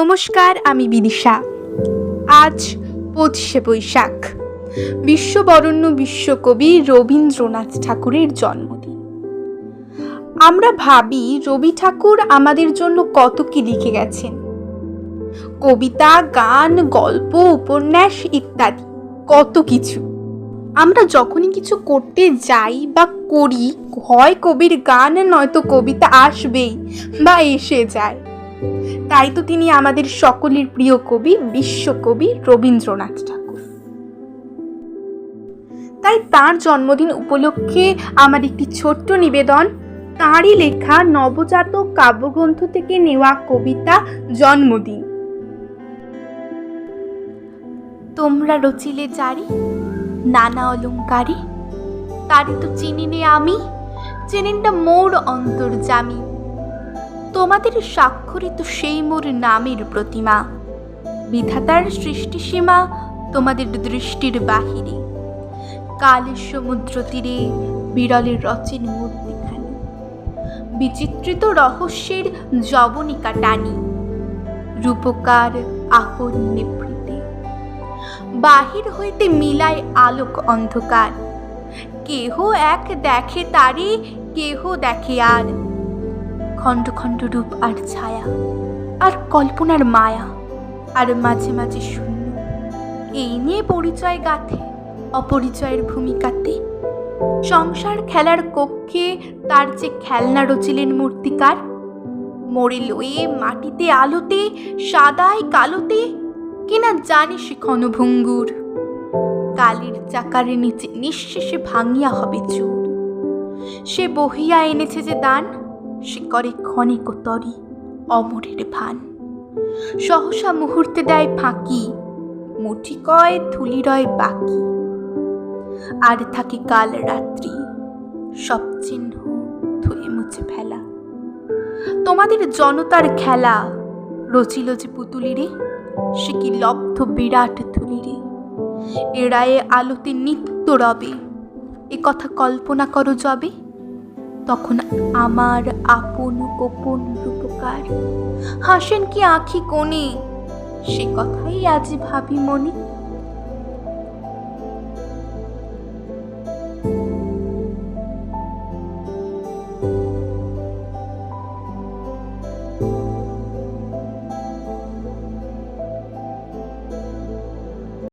নমস্কার, আমি বিদিশা। আজ পঁচিশে বৈশাখ। বিশ্ববরণ্য বিশ্বকবি রবীন্দ্রনাথ ঠাকুরের জন্মদিন। আমরা ভাবি রবি ঠাকুর আমাদের জন্য কত কি লিখে গেছেন। কবিতা, গান, গল্প, উপন্যাস ইত্যাদি, কত কিছু। আমরা যখনই কিছু করতে যাই বা করি, হয় কবির গান, নয়তো কবিতা আসবেই বা এসে যায়। তাই তো তিনি আমাদের সকলের প্রিয় কবি, বিশ্বকবি রবীন্দ্রনাথ ঠাকুর। তাই তার জন্মদিন উপলক্ষে আমার একটি ছোট্ট নিবেদন। তাঁরই লেখা নবজাতক কাব্যগ্রন্থ থেকে নেওয়া কবিতা জন্মদিন। তোমরা রচিলে জারি নানা অলঙ্কারে। তারি তো চিনিনে আমি, চেনেনটা মোর অন্তর্জামী। তোমাদের স্বাক্ষরিত সেই মোর নামের প্রতিমা। বিধাতার সৃষ্টিসীমা তোমাদের দৃষ্টির বাহিরে। কালের সমুদ্র তীরে বিরলের রচেন মূর্তিখানি। বিচিত্রিত রহস্যের জবনিকা টানি। রূপকার আপন নিভৃতে। বাহির হইতে মিলায় আলোক অন্ধকার। কেহ এক দেখে তারে, কেহ দেখে আর খণ্ড খণ্ড রূপ আর ছায়া, আর কল্পনার মায়া, আর মাঝে মাঝে শূন্য। এই নিয়ে পরিচয় গাথে, অপরিচয়ের ভূমিকাতে। সংসার খেলার কক্ষে তার যে খেলনা রচিলেন মূর্তিকার মোড়ে লয়ে মাটিতে আলোতে, সাদায় কালোতে, কিনা জানি সে ক্ষণভঙ্গুর। কালির চাকারে নিচে নিঃশেষে ভাঙিয়া হবে চুর। সে বহিয়া এনেছে যে দান সে করে ক্ষণিক তরি অমরের ভান। সহসা মুহূর্তে দেয় ফাঁকি, মুঠি কয় ধুলি রয় বাকি। আর থাকে কাল রাত্রি, সব চিহ্ন ধুয়ে মুছে ফেলা। তোমাদের জনতার খেলা, রচিল যে পুতুলিরে, সে কি লব্ধ বিরাট ধুলিরে। এড়ায়ে আলোতে নিত্য রবে, এ কথা কল্পনা করো যবে। তখন আমার আপন গোপন রূপকার। হাসেন কি আঁখি কোণে? সে কথাই আজ ভাবি মনে